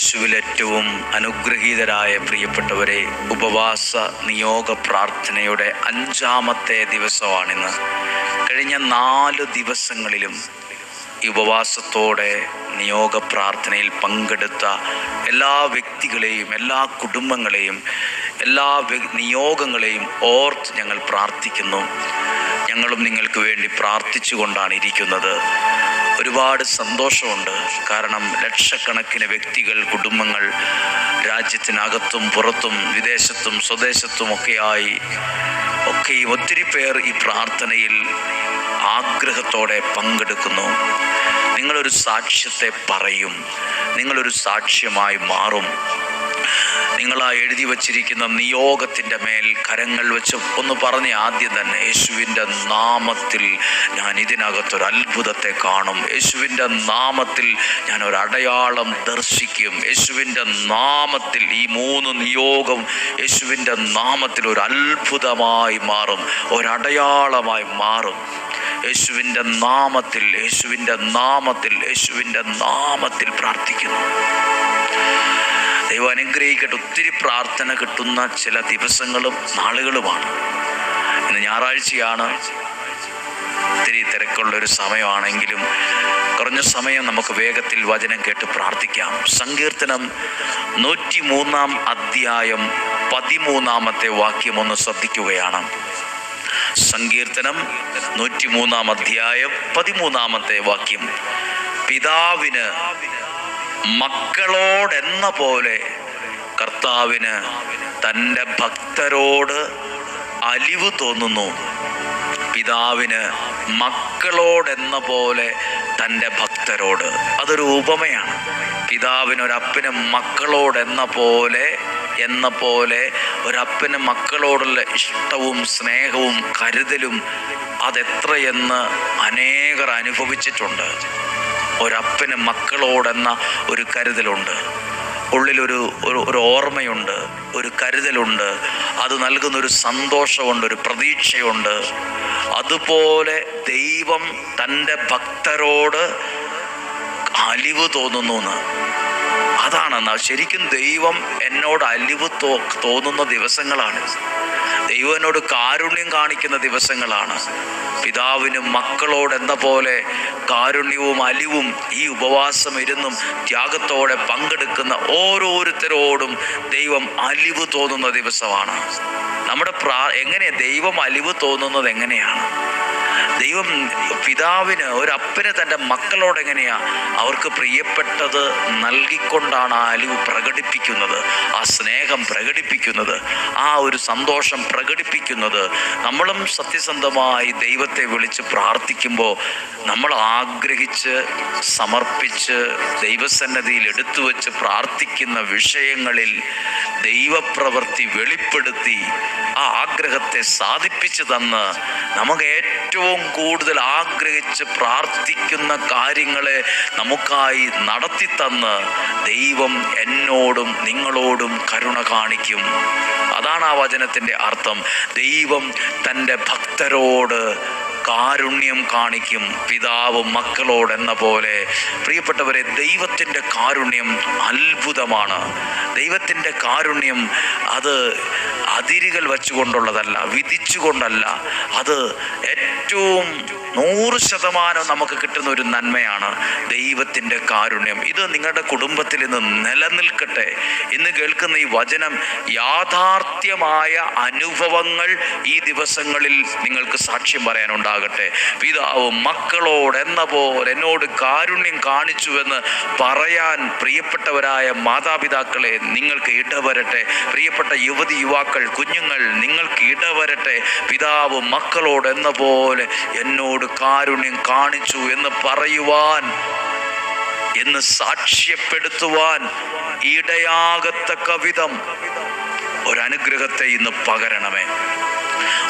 യേശുവിൽ ഏറ്റവും അനുഗ്രഹീതരായ പ്രിയപ്പെട്ടവരെ ഉപവാസ നിയോഗ പ്രാർത്ഥനയുടെ അഞ്ചാമത്തെ ദിവസമാണിന്ന്. കഴിഞ്ഞ നാല് ദിവസങ്ങളിലും ഈ ഉപവാസത്തോടെ നിയോഗ പ്രാർത്ഥനയിൽ പങ്കെടുത്ത എല്ലാ വ്യക്തികളെയും എല്ലാ കുടുംബങ്ങളെയും എല്ലാ നിയോഗങ്ങളെയും ഓർത്ത് ഞങ്ങൾ പ്രാർത്ഥിക്കുന്നു. ഞങ്ങളും നിങ്ങൾക്ക് വേണ്ടി പ്രാർത്ഥിച്ചുകൊണ്ടാണ് ഇരിക്കുന്നത്. ഒരുപാട് സന്തോഷമുണ്ട്. കാരണം ലക്ഷക്കണക്കിന് വ്യക്തികൾ കുടുംബങ്ങൾ രാജ്യത്തിനകത്തും പുറത്തും വിദേശത്തും സ്വദേശത്തും ഒക്കെയായി ഒക്കെയും ഒത്തിരി പേർ ഈ പ്രാർത്ഥനയിൽ ആഗ്രഹത്തോടെ പങ്കെടുക്കുന്നു. നിങ്ങളൊരു സാക്ഷ്യത്തെ പറയും. നിങ്ങളൊരു സാക്ഷ്യമായി മാറും. നിങ്ങൾ ആ എഴുതി വച്ചിരിക്കുന്ന നിയോഗത്തിന്റെ മേൽ കരങ്ങൾ വെച്ച് ഒന്ന് പറഞ്ഞ് ആദ്യം തന്നെ യേശുവിന്റെ നാമത്തിൽ ഞാൻ ഇതിനകത്തൊരു അത്ഭുതത്തെ കാണും. യേശുവിന്റെ നാമത്തിൽ ഞാൻ ഒരു അടയാളം ദർശിക്കും. യേശുവിന്റെ നാമത്തിൽ ഈ മൂന്ന് നിയോഗം യേശുവിന്റെ നാമത്തിൽ ഒരു അത്ഭുതമായി മാറും ഒരടയാളമായി മാറും. യേശുവിന്റെ നാമത്തിൽ യേശുവിന്റെ നാമത്തിൽ യേശുവിന്റെ നാമത്തിൽ പ്രാർത്ഥിക്കുന്നു. ദൈവം അനുഗ്രഹിക്കട്ടെ. ഒത്തിരി പ്രാർത്ഥന കിട്ടുന്ന ചില ദിവസങ്ങളും നാളുകളുമാണ്. ഇന്ന് ഞായറാഴ്ചയാണ്. ഒത്തിരി തിരക്കുള്ള ഒരു സമയമാണെങ്കിലും കുറഞ്ഞ സമയം നമുക്ക് വേഗത്തിൽ വചനം കേട്ട് പ്രാർത്ഥിക്കാം. സങ്കീർത്തനം നൂറ്റി മൂന്നാം അധ്യായം പതിമൂന്നാമത്തെ വാക്യം ഒന്ന് ശ്രദ്ധിക്കുകയാണ്. സങ്കീർത്തനം നൂറ്റിമൂന്നാം അധ്യായം പതിമൂന്നാമത്തെ വാക്യം. പിതാവിന് മക്കളോടെന്ന പോലെ കർത്താവിന് തന്റെ ഭക്തരോട് അലിവ് തോന്നുന്നു. പിതാവിന് മക്കളോടെന്ന പോലെ തന്റെ ഭക്തരോട്. അതൊരു ഉപമയാണ്. പിതാവിന് മക്കളോടെന്ന പോലെ എന്ന പോലെ ഒരപ്പന് മക്കളോടുള്ള ഇഷ്ടവും സ്നേഹവും കരുതലും അതെത്രയെന്ന് അനേകർ അനുഭവിച്ചിട്ടുണ്ട്. ഒരപ്പന് മക്കളോടെന്ന ഒരു കരുതലുണ്ട്. ഉള്ളിലൊരു ഒരു ഒരു ഓർമ്മയുണ്ട് ഒരു കരുതലുണ്ട് അത് നൽകുന്ന ഒരു സന്തോഷമുണ്ട് ഒരു പ്രതീക്ഷയുണ്ട്. അതുപോലെ ദൈവം തന്റെ ഭക്തരോട് അലിവ് തോന്നുന്നു എന്ന് അതാണ് ശരിക്കും ദൈവം എന്നോട് അലിവ് തോ തോന്നുന്ന ദിവസങ്ങളാണ്. ദൈവം എന്നോട് കാരുണ്യം കാണിക്കുന്ന ദിവസങ്ങളാണ്. പിതാവിനും മക്കളോട് എന്ന പോലെ കാരുണ്യവും അലിവും ഈ ഉപവാസം ഇരുന്നും ത്യാഗത്തോടെ പങ്കെടുക്കുന്ന ഓരോരുത്തരോടും ദൈവം അലിവ് തോന്നുന്ന ദിവസമാണ്. നമ്മുടെ പ്രാ എങ്ങനെയാണ് ദൈവം അലിവ് തോന്നുന്നത് എങ്ങനെയാണ്? ദൈവം പിതാവിന് ഒരപ്പന് തന്റെ മക്കളോട് എങ്ങനെയാ അവർക്ക് പ്രിയപ്പെട്ടത് നൽകിക്കൊണ്ടാണ് ആ അലിവ് പ്രകടിപ്പിക്കുന്നത് ആ സ്നേഹം പ്രകടിപ്പിക്കുന്നത് ആ ഒരു സന്തോഷം പ്രകടിപ്പിക്കുന്നത്. നമ്മളും സത്യസന്ധമായി ദൈവത്തെ വിളിച്ച് പ്രാർത്ഥിക്കുമ്പോൾ നമ്മൾ ആഗ്രഹിച്ച് സമർപ്പിച്ച് ദൈവസന്നദ്ധിയിൽ എടുത്തു വെച്ച് പ്രാർത്ഥിക്കുന്ന വിഷയങ്ങളിൽ ദൈവപ്രവൃത്തി വെളിപ്പെടുത്തി ആ ആഗ്രഹത്തെ സാധിപ്പിച്ചു തന്ന് നമുക്ക് ഏറ്റവും കൂടുതൽ ആഗ്രഹിച്ച് പ്രാർത്ഥിക്കുന്ന കാര്യങ്ങളെ നമുക്കായി നടത്തിത്തന്ന് ദൈവം എന്നോടും നിങ്ങളോടും കരുണ കാണിക്കും. അതാണ് ആ വചനത്തിന്റെ അർത്ഥം. ദൈവം തന്റെ ഭക്തരോട് കാരുണ്യം കാണിക്കും. പിതാവ് മക്കളോട് എന്ന പോലെ. പ്രിയപ്പെട്ടവരെ ദൈവത്തിന്റെ കാരുണ്യം അത്ഭുതമാണ്. ദൈവത്തിന്റെ കാരുണ്യം അത് അതിരുകൾ വെച്ചുകൊണ്ടുള്ളതല്ല വിധിച്ചുകൊണ്ടല്ല. അത് ഏറ്റവും നൂറ് ശതമാനം നമുക്ക് കിട്ടുന്ന ഒരു നന്മയാണ് ദൈവത്തിന്റെ കാരുണ്യം. ഇത് നിങ്ങളുടെ കുടുംബത്തിൽ ഇന്ന് നിലനിൽക്കട്ടെ. ഇന്ന് കേൾക്കുന്ന ഈ വചനം യാഥാർത്ഥ്യമായ അനുഭവങ്ങൾ ഈ ദിവസങ്ങളിൽ നിങ്ങൾക്ക് സാക്ഷ്യം പറയാനുണ്ടാകട്ടെ. പിതാവ് മക്കളോട് എന്ന പോലെ എന്നോട് കാരുണ്യം കാണിച്ചുവെന്ന് പറയാൻ പ്രിയപ്പെട്ടവരായ മാതാപിതാക്കളെ നിങ്ങൾക്ക് ഇടവരട്ടെ. പ്രിയപ്പെട്ട യുവതി യുവാക്കൾ കുഞ്ഞുങ്ങൾ നിങ്ങൾക്ക് ഇടവരട്ടെ. പിതാവ് മക്കളോട് എന്ന പോലെ എന്നോട് കാരുണ്യം കാണിച്ചു എന്ന് പറയുവാൻ എന്ന് സാക്ഷ്യപ്പെടുത്തുവാൻ ഇടയാകത്തക്ക വിധം ഒരനുഗ്രഹത്തെ ഇന്ന് പകരണമേ.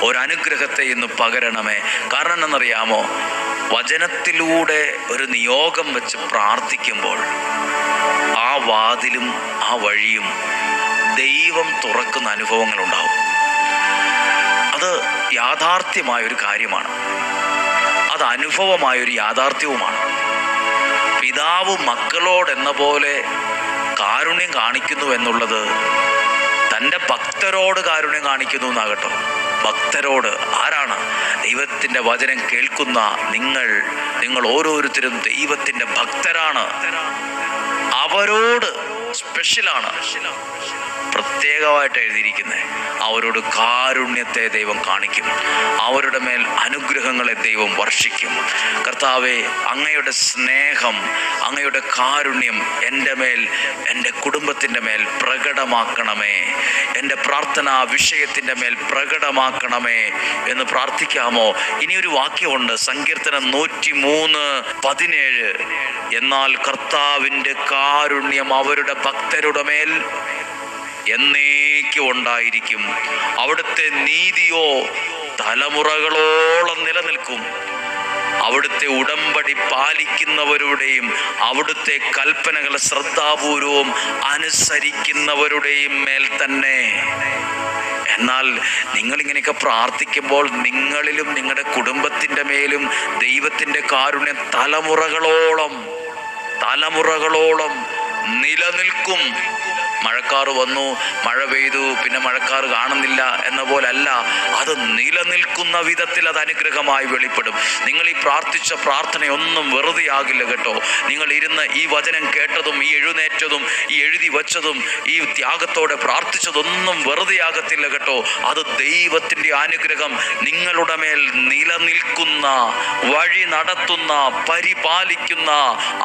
ഒരനുഗ്രഹത്തെ ഇന്ന് പകരണമേ. കാരണം എന്നറിയാമോ വചനത്തിലൂടെ ഒരു നിയോഗം വെച്ച് പ്രാർത്ഥിക്കുമ്പോൾ ആ വാതിലും ആ വഴിയും ദൈവം തുറക്കുന്ന അനുഭവങ്ങൾ ഉണ്ടാവും അത് യാഥാർത്ഥ്യമായ ഒരു കാര്യമാണ്. അത് അനുഭവമായ ഒരു യാഥാർത്ഥ്യവുമാണ്. പിതാവ് മക്കളോട് എന്ന പോലെ കാരുണ്യം കാണിക്കുന്നു എന്നുള്ളത് തന്റെ ഭക്തരോട് കാരുണ്യം കാണിക്കുന്നു എന്നാകട്ടോ. ഭക്തരോട് ആരാണ്? ദൈവത്തിന്റെ വചനം കേൾക്കുന്ന നിങ്ങൾ നിങ്ങൾ ഓരോരുത്തരും ദൈവത്തിന്റെ ഭക്തരാണ്. അവരോട് സ്പെഷ്യലാണ് പ്രത്യേകമായിട്ട് എഴുതിയിരിക്കുന്നത് അവരോട് കാരുണ്യത്തെ ദൈവം കാണിക്കും. അവരുടെ മേൽ അനുഗ്രഹങ്ങളെ ദൈവം വർഷിക്കും. കർത്താവെ അങ്ങയുടെ സ്നേഹം അങ്ങയുടെ കാരുണ്യം എന്റെ മേൽ എന്റെ കുടുംബത്തിന്റെ മേൽ പ്രകടമാക്കണമേ. എന്റെ പ്രാർത്ഥന വിഷയത്തിന്റെ മേൽ പ്രകടമാക്കണമേ എന്ന് പ്രാർത്ഥിക്കാമോ? ഇനിയൊരു വാക്യമുണ്ട്. സങ്കീർത്തനം നൂറ്റി മൂന്ന് പതിനേഴ്. എന്നാൽ കർത്താവിന്റെ കാരുണ്യം അവരുടെ ഭക്തരുടെ മേൽ എന്നേക്കും ഉണ്ടായിരിക്കും. അവിടുത്തെ നീതിയോ തലമുറകളോളം നിലനിൽക്കും. അവിടുത്തെ ഉടമ്പടി പാലിക്കുന്നവരുടെയും അവിടുത്തെ കൽപ്പനകൾ ശ്രദ്ധാപൂർവം അനുസരിക്കുന്നവരുടെയും മേൽ തന്നെ. എന്നാൽ നിങ്ങൾ ഇങ്ങനെയൊക്കെ പ്രാർത്ഥിക്കുമ്പോൾ നിങ്ങളിലും നിങ്ങളുടെ കുടുംബത്തിന്റെ മേലും ദൈവത്തിന്റെ കാരുണ്യം തലമുറകളോളം തലമുറകളോളം നിലനിൽക്കും. മഴക്കാറ് വന്നു മഴ പെയ്തു പിന്നെ മഴക്കാറ് കാണുന്നില്ല എന്ന പോലല്ല. അത് നിലനിൽക്കുന്ന വിധത്തിൽ അത് അനുഗ്രഹമായി വെളിപ്പെടും. നിങ്ങൾ ഈ പ്രാർത്ഥിച്ച പ്രാർത്ഥനയൊന്നും വെറുതെ ആകില്ല കേട്ടോ. നിങ്ങൾ ഇരുന്ന് ഈ വചനം കേട്ടതും ഈ എഴുന്നേറ്റതും ഈ എഴുതി വച്ചതും ഈ ത്യാഗത്തോടെ പ്രാർത്ഥിച്ചതൊന്നും വെറുതെ ആകത്തില്ല കേട്ടോ. അത് ദൈവത്തിന്റെ അനുഗ്രഹം നിങ്ങളുടെ മേൽ നിലനിൽക്കുന്ന വഴി നടത്തുന്ന പരിപാലിക്കുന്ന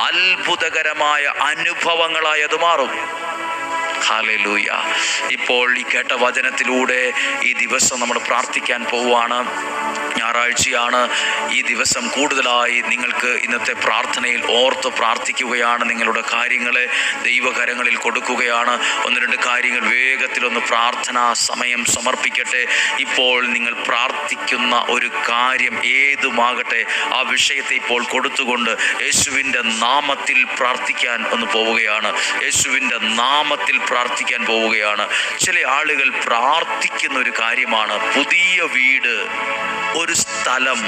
അത്ഭുതകരമായ അനുഭവങ്ങളായി അത് മാറും. ഹാലൂയ ഇപ്പോൾ ഈ കേട്ട വചനത്തിലൂടെ ഈ ദിവസം നമ്മൾ പ്രാർത്ഥിക്കാൻ പോവുകയാണ്. ഞായറാഴ്ചയാണ് ഈ ദിവസം കൂടുതലായി നിങ്ങൾക്ക് ഇന്നത്തെ പ്രാർത്ഥനയിൽ ഓർത്ത് പ്രാർത്ഥിക്കുകയാണ് നിങ്ങളുടെ കാര്യങ്ങളെ ദൈവകരങ്ങളിൽ കൊടുക്കുകയാണ്. ഒന്ന് രണ്ട് കാര്യങ്ങൾ വേഗത്തിലൊന്ന് പ്രാർത്ഥനാ സമയം സമർപ്പിക്കട്ടെ. ഇപ്പോൾ നിങ്ങൾ പ്രാർത്ഥിക്കുന്ന ഒരു കാര്യം ഏതുമാകട്ടെ ആ വിഷയത്തെ ഇപ്പോൾ കൊടുത്തുകൊണ്ട് യേശുവിന്റെ നാമത്തിൽ പ്രാർത്ഥിക്കാൻ ഒന്ന് പോവുകയാണ്. യേശുവിന്റെ നാമത്തിൽ പ്രാർത്ഥിക്കാൻ പോവുകയാണ്. ചില ആളുകൾ പ്രാർത്ഥിക്കുന്ന ഒരു കാര്യമാണ്. പുതിയ വീട് ഒരു സ്ഥലം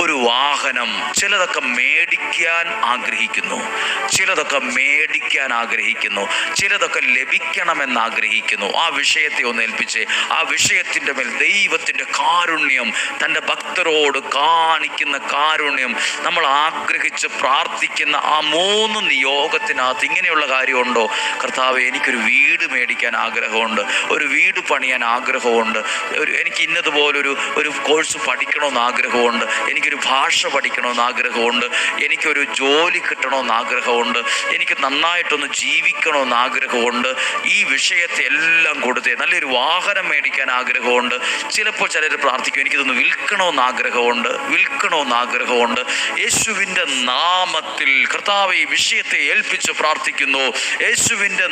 ഒരു വാഹനം ചിലതൊക്കെ മേടിക്കാൻ ആഗ്രഹിക്കുന്നു. ചിലതൊക്കെ മേടിക്കാൻ ആഗ്രഹിക്കുന്നു. ചിലതൊക്കെ ലഭിക്കണമെന്ന് ആഗ്രഹിക്കുന്നു. ആ വിഷയത്തെ ഒന്ന് ഏൽപ്പിച്ച് ആ വിഷയത്തിന്റെ മേൽ ദൈവത്തിന്റെ കാരുണ്യം തന്റെ ഭക്തരോട് കാണിക്കുന്ന കാരുണ്യം നമ്മൾ ആഗ്രഹിച്ച് പ്രാർത്ഥിക്കുന്ന ആ മൂന്ന് നിയോഗത്തിനകത്ത് ഇങ്ങനെയുള്ള കാര്യമുണ്ടോ? കർത്താവ് എനിക്കൊരു വീട് മേടിക്കാൻ ആഗ്രഹമുണ്ട്. ഒരു വീട് പണിയാൻ ആഗ്രഹമുണ്ട്. ഒരു എനിക്ക് ഇന്നതുപോലൊരു ഒരു കോഴ്സ് പഠിക്കണമെന്ന് ആഗ്രഹമുണ്ട്. എനിക്കൊരു ഭാഷ പഠിക്കണമെന്ന് ആഗ്രഹമുണ്ട്. എനിക്കൊരു ജോലി കിട്ടണമെന്ന് ആഗ്രഹമുണ്ട്. എനിക്ക് നന്നായിട്ടൊന്ന് ജീവിക്കണമെന്ന് ആഗ്രഹമുണ്ട്. ഈ വിഷയത്തെ എല്ലാം കൊടുത്ത് നല്ലൊരു വാഹനം മേടിക്കാൻ ആഗ്രഹമുണ്ട്. ചിലപ്പോൾ ചിലർ പ്രാർത്ഥിക്കും എനിക്കിതൊന്ന് വിൽക്കണമെന്ന് ആഗ്രഹമുണ്ട്. വിൽക്കണമെന്ന് ആഗ്രഹമുണ്ട്. യേശുവിന്റെ നാമത്തിൽ കർത്താവ് ഈ വിഷയത്തെ ഏൽപ്പിച്ച് പ്രാർത്ഥിക്കുന്നു. യേശുവിന്റെ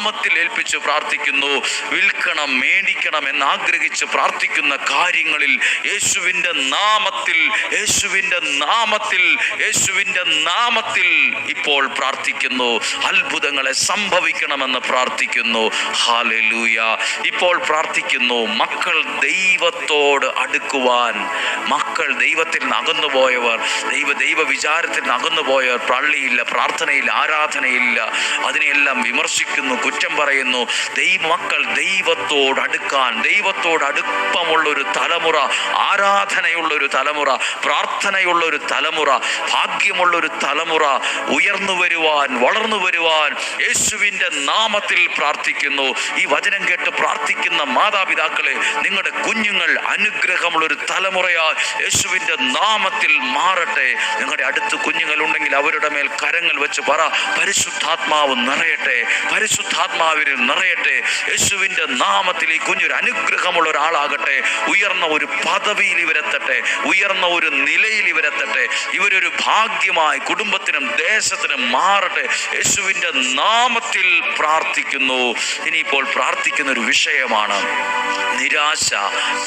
നാമത്തിൽ ഏൽപ്പിച്ച് പ്രാർത്ഥിക്കുന്നു. വിൽക്കണം മേടിക്കണം എന്ന് ആഗ്രഹിച്ച് പ്രാർത്ഥിക്കുന്ന കാര്യങ്ങളിൽ യേശുവിന്റെ നാമത്തിൽ യേശുവിന്റെ നാമത്തിൽ യേശുവിന്റെ നാമത്തിൽ ഇപ്പോൾ പ്രാർത്ഥിക്കുന്നു. അത്ഭുതങ്ങളെ സംഭവിക്കണമെന്ന് പ്രാർത്ഥിക്കുന്നു. ഹാലലൂയ ഇപ്പോൾ പ്രാർത്ഥിക്കുന്നു മക്കൾ ദൈവത്തോട് അടുക്കുവാൻ. മക്കൾ ദൈവത്തിൽ നിന്ന് അകന്നുപോയവർ ദൈവ ദൈവ വിചാരത്തിൽ നിന്ന് അകന്നുപോയവർ പള്ളിയില്ല പ്രാർത്ഥനയില്ല ആരാധനയില്ല അതിനെയെല്ലാം വിമർശിക്കുന്നു കുറ്റം പറയുന്നു. ദൈവമക്കൾ ദൈവത്തോട് അടുക്കാൻ ദൈവത്തോട് അടുപ്പമുള്ള ഒരു തലമുറ ആരാധനയുള്ള ഒരു തലമുറ പ്രാർത്ഥനയുള്ള ഒരു തലമുറ ഭാഗ്യമുള്ള ഒരു തലമുറ ഉയർന്നു വരുവാൻ വളർന്നു വരുവാൻ യേശുവിന്റെ നാമത്തിൽ പ്രാർത്ഥിക്കുന്നു. ഈ വചനം കേട്ട് പ്രാർത്ഥിക്കുന്ന മാതാപിതാക്കളെ നിങ്ങളുടെ കുഞ്ഞുങ്ങൾ അനുഗ്രഹമുള്ള ഒരു തലമുറയാ യേശുവിന്റെ നാമത്തിൽ മാറട്ടെ. നിങ്ങളുടെ അടുത്ത് കുഞ്ഞുങ്ങൾ ഉണ്ടെങ്കിൽ അവരുടെ മേൽ കരങ്ങൾ വെച്ച് പറ പരിശുദ്ധാത്മാവ് നിറയട്ടെ. പരിശുദ്ധാത്മാവിൽ നിറയട്ടെ. യേശുവിന്റെ നാമത്തിൽ ഈ കുഞ്ഞൊരു അനുഗ്രഹമുള്ള ഒരാളാകട്ടെ. ഉയർന്ന ഒരു പദവിയിൽ ഇവരെത്തട്ടെ. ഉയർന്ന ഒരു നിലയിൽ ഇവരെത്തട്ടെ. ഇവരൊരു ഭാഗ്യമായി കുടുംബത്തിനും ദേശത്തിനും മാറട്ടെ. യേശുവിന്റെ നാമത്തിൽ പ്രാർത്ഥിക്കുന്നു. ഇനിയിപ്പോൾ പ്രാർത്ഥിക്കുന്ന ഒരു വിഷയമാണ് നിരാശ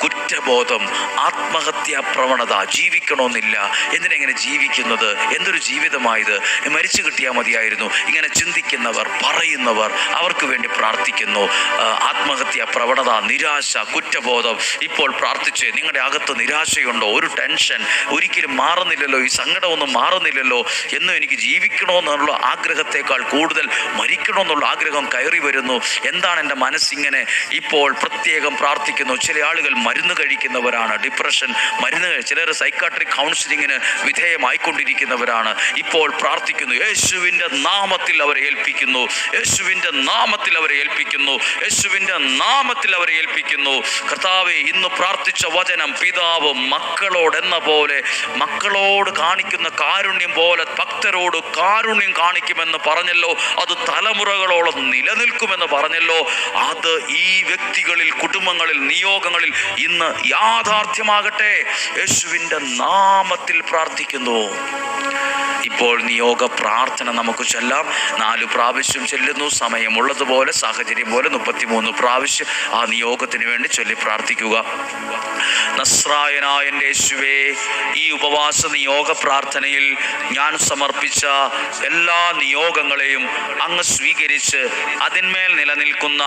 കുറ്റബോധം ആത്മഹത്യാ പ്രവണത ജീവിക്കണമെന്നില്ല. എന്തിനെങ്ങനെ ജീവിക്കുന്നത്? എന്തൊരു ജീവിതമായത്? മരിച്ചു കിട്ടിയാൽ മതിയായിരുന്നു. ഇങ്ങനെ ചിന്തിക്കുന്നവർ പറയുന്നവർ അവർക്ക് വേണ്ടി പ്രാർത്ഥിക്കുന്നു. ആത്മഹത്യ പ്രവണത നിരാശ കുറ്റബോധം ഇപ്പോൾ പ്രാർത്ഥിച്ച് നിങ്ങളുടെ അകത്ത് നിരാശയുണ്ടോ? ഒരു ടെൻഷൻ ഒരിക്കലും മാറുന്നില്ലല്ലോ. ഈ സങ്കടമൊന്നും മാറുന്നില്ലല്ലോ. എന്നും എനിക്ക് ജീവിക്കണമെന്നുള്ള ആഗ്രഹത്തെക്കാൾ കൂടുതൽ മരിക്കണമെന്നുള്ള ആഗ്രഹം കയറി വരുന്നു. എന്താണ് എന്റെ മനസ്സിങ്ങനെ ഇപ്പോൾ പ്രത്യേകം പ്രാർത്ഥിക്കുന്നു? ചില ആളുകൾ മരുന്ന് കഴിക്കുന്നവരാണ്. ഡിപ്രഷൻ മരുന്ന് ചിലർ സൈക്കാട്രിക് കൗൺസിലിങ്ങിന് വിധേയമായിക്കൊണ്ടിരിക്കുന്നവരാണ്. ഇപ്പോൾ പ്രാർത്ഥിക്കുന്നു. യേശുവിന്റെ നാമത്തിൽ അവരെ ഏൽപ്പിക്കുന്നു. യേശുവിന്റെ നാമത്തിൽ അവരെ ഏൽപ്പിക്കുന്നു. യേശുവിന്റെ നാമത്തിൽ അവരെ ഏൽപ്പിക്കുന്നു. കർത്താവെ ഇന്ന് പ്രാർത്ഥിച്ച വചനം പിതാവ് മക്കളോട് എന്ന പോലെ മക്കളോട് കാണിക്കുന്ന കാരുണ്യം പോലെ ഭക്തരോട് കാരുണ്യം കാണിക്കുമെന്ന് പറഞ്ഞല്ലോ. അത് തലമുറകളോളം നിലനിൽക്കുമെന്ന് പറഞ്ഞല്ലോ. അത് ഈ വ്യക്തികളിൽ കുടുംബങ്ങളിൽ നിയോഗങ്ങളിൽ ഇന്ന് യാഥാർത്ഥ്യമാകട്ടെ. യേശുവിന്റെ നാമത്തിൽ പ്രാർത്ഥിക്കുന്നു. ഇപ്പോൾ നിയോഗ പ്രാർത്ഥന നമുക്ക് ചെല്ലാം. നാലു പ്രാവശ്യം ചെല്ലുന്നു സമയമുള്ളതുപോലെ സാഹചര്യം പോലെ മുപ്പത്തിമൂന്ന് പ്രാവശ്യം ആ നിയോഗത്തിന് വേണ്ടി ചൊല്ലി പ്രാർത്ഥിക്കുക. നസ്രായനായ യേശുവേ ഈ ഉപവാസ നിയോഗ പ്രാർത്ഥനയിൽ ഞാൻ സമർപ്പിച്ച എല്ലാ നിയോഗങ്ങളെയും അങ്ങ് സ്വീകരിച്ച് അതിന്മേൽ നിലനിൽക്കുന്ന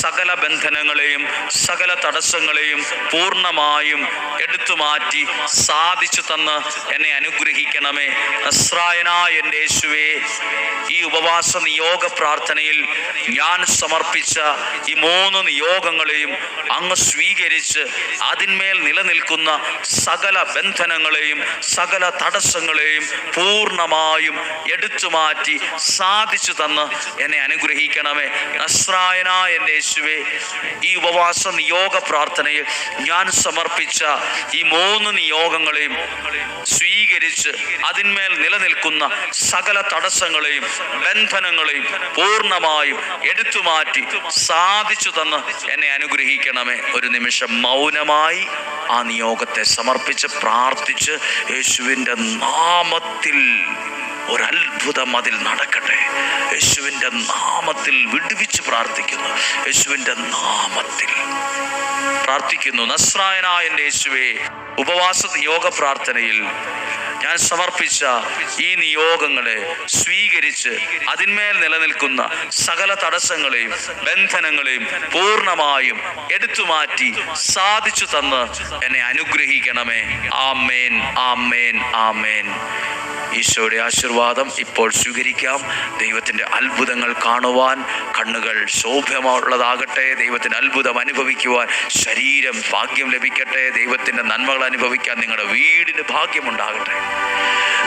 സകല ബന്ധനങ്ങളെയും സകല തടസ്സങ്ങളെയും പൂർണമായും എടുത്തു മാറ്റി സാധിച്ചു തന്ന് എന്നെ അനുഗ്രഹിക്കണമേ. നസ്രായനായ യേശുവേ ഉപവാസ നിയോഗ പ്രാർത്ഥനയിൽ ഞാൻ സമർപ്പിച്ച ഈ മൂന്ന് നിയോഗങ്ങളെയും അങ്ങ് സ്വീകരിച്ച് അതിന്മേൽ നിലനിൽക്കുന്ന സകല ബന്ധനങ്ങളെയും സകല തടസ്സങ്ങളെയും പൂർണമായും എടുത്തു മാറ്റി സാധിച്ചു തന്ന് എന്നെ അനുഗ്രഹിക്കണമേ. നസ്രായനായ എന്റെ യേശുവേ ഈ ഉപവാസ നിയോഗ പ്രാർത്ഥനയിൽ ഞാൻ സമർപ്പിച്ച ഈ മൂന്ന് നിയോഗങ്ങളെയും സ്വീകരിച്ച് അതിന്മേൽ നിലനിൽക്കുന്ന സകല തടസ്സങ്ങളെയും ബന്ധനങ്ങളെയും പൂർണമായും എടുത്തു മാറ്റി സാധിച്ചു തന്ന് എന്നെ അനുഗ്രഹിക്കണമേ. ഒരു നിമിഷം മൗനമായി ആ നിയോഗത്തെ സമർപ്പിച്ച് പ്രാർത്ഥിച്ച് യേശുവിന്റെ നാമത്തിൽ ഒരത്ഭുതം അതിൽ നടക്കട്ടെ. യേശുവിന്റെ നാമത്തിൽ വിടുവിച്ച് പ്രാർത്ഥിക്കുന്നു. യേശുവിന്റെ നാമത്തിൽ പ്രാർത്ഥിക്കുന്നു. നസ്രായനായ യേശുവെ ഉപവാസ യോഗ പ്രാർത്ഥനയിൽ ഞാൻ സമർപ്പിച്ച ഈ നിയോഗങ്ങളെ സ്വീകരിച്ച് അതിന്മേൽ നിലനിൽക്കുന്ന സകല തടസ്സങ്ങളെയും ബന്ധനങ്ങളെയും പൂർണമായും എടുത്തു മാറ്റി സാധിച്ചു തന്ന് എന്നെ അനുഗ്രഹിക്കണമേ. ആമേൻ ആമേൻ ആമേൻ. ഈശോയുടെ ആശീർവാദം ഇപ്പോൾ സ്വീകരിക്കാം. ദൈവത്തിന്റെ അത്ഭുതങ്ങൾ കാണുവാൻ കണ്ണുകൾ ശോഭ്യമുള്ളതാകട്ടെ ദൈവത്തിന്റെ അത്ഭുതം അനുഭവിക്കുവാൻ ശരീരം ഭാഗ്യം ലഭിക്കട്ടെ. ദൈവത്തിന്റെ നന്മകൾ അനുഭവിക്കാൻ നിങ്ങളുടെ വീടിന് ഭാഗ്യമുണ്ടാകട്ടെ.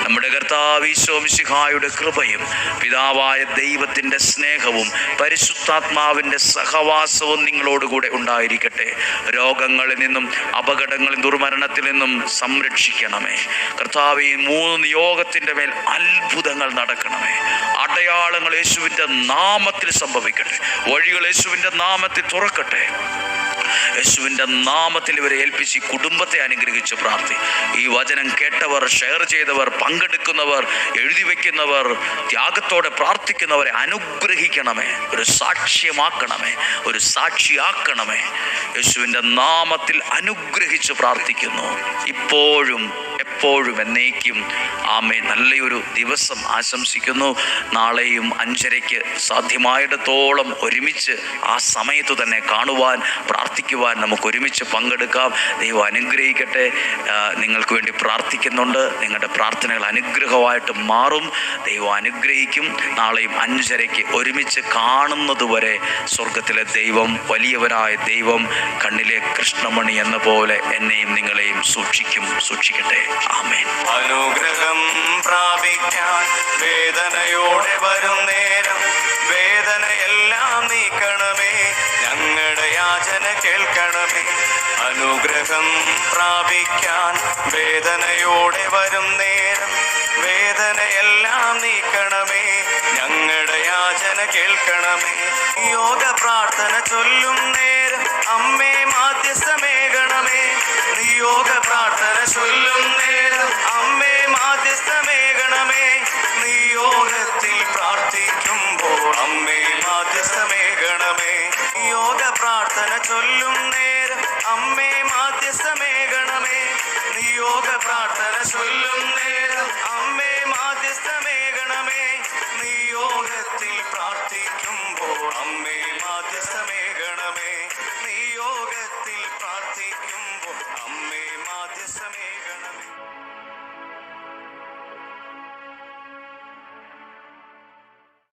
നമ്മുടെ കർത്താവ് ഈശോ മിശിഹായുടെ കൃപയും പിതാവായ ദൈവത്തിന്റെ സ്നേഹവും പരിശുദ്ധാത്മാവിന്റെ സഹവാസവും നിങ്ങളോടുകൂടെ ഉണ്ടായിരിക്കട്ടെ. രോഗങ്ങളിൽ നിന്നും അപകടങ്ങളിൽ ദുർമരണത്തിൽ നിന്നും സംരക്ഷിക്കണമേ. കർത്താവ് ഈ മൂന്ന് നിയോഗത്തിന്റെ മേൽ അത്ഭുതങ്ങൾ നടക്കണമേ. അടയാളങ്ങൾ യേശുവിന്റെ നാമത്തിൽ സംഭവിക്കട്ടെ. വഴികൾ യേശുവിന്റെ നാമത്തിൽ തുറക്കട്ടെ. യേശുവിന്റെ നാമത്തിൽ ഇവരെ ഏൽപ്പിച്ച് കുടുംബത്തെ അനുഗ്രഹിച്ച് പ്രാർത്ഥി. ഈ വചനം കേട്ടവർ ഷെയർ ചെയ്തവർ പങ്കെടുക്കുന്നവർ എഴുതി വയ്ക്കുന്നവർ ത്യാഗത്തോടെ പ്രാർത്ഥിക്കുന്നവരെ അനുഗ്രഹിക്കണമേ. ഒരു സാക്ഷ്യമാക്കണമേ. ഒരു സാക്ഷിയാക്കണമേ. യേശുവിന്റെ നാമത്തിൽ അനുഗ്രഹിച്ച് പ്രാർത്ഥിക്കുന്നു. ഇപ്പോഴും എപ്പോഴും എന്നേക്കും ആമേ നല്ലൊരു ദിവസം ആശംസിക്കുന്നു. നാളെയും അഞ്ചരയ്ക്ക് സാധ്യമായിടത്തോളം ഒരുമിച്ച് ആ സമയത്ത് തന്നെ കാണുവാൻ പ്രാർത്ഥിക്കുവാൻ നമുക്ക് ഒരുമിച്ച് പങ്കെടുക്കാം. ദൈവം അനുഗ്രഹിക്കട്ടെ. നിങ്ങൾക്ക് വേണ്ടി പ്രാർത്ഥിക്കുന്നുണ്ട്. നിങ്ങളുടെ പ്രാർത്ഥനകൾ അനുഗ്രഹമായിട്ട് മാറും. ദൈവം അനുഗ്രഹിക്കും. നാളെയും അഞ്ചരയ്ക്ക് ഒരുമിച്ച് കാണുന്നത് വരെ സ്വർഗത്തിലെ ദൈവം വലിയവനായ ദൈവം കണ്ണിലെ കൃഷ്ണമണി എന്ന പോലെ എന്നെയും നിങ്ങളെയും സൂക്ഷിക്കും സൂക്ഷിക്കട്ടെ. അനുഗ്രഹം പ്രാപിക്കാൻ വേദനയോടെ വരും നേരം. വേദനയെല്ലാം നീക്കണമേ. ഞങ്ങളുടെ യാചന കേൾക്കണമേ. അനുഗ്രഹം പ്രാപിക്കാൻ വേദനയോടെ വരും നേരം. വേദനയെല്ലാം നീക്കണമേ. ഞങ്ങളുടെ യാചന കേൾക്കണമേ. യോഗ പ്രാർത്ഥന ചൊല്ലും നേരം. അമ്മേ മാധ്യസ്ഥമേകണമേ. നിയോഗ പ്രാർത്ഥന ചൊല്ലും യോഗ പ്രാർത്ഥന ചൊല്ലും നേരം. അമ്മേ മാധ്യസ്ഥമേകണമേ. നിയോഗ പ്രാർത്ഥന ചൊല്ലും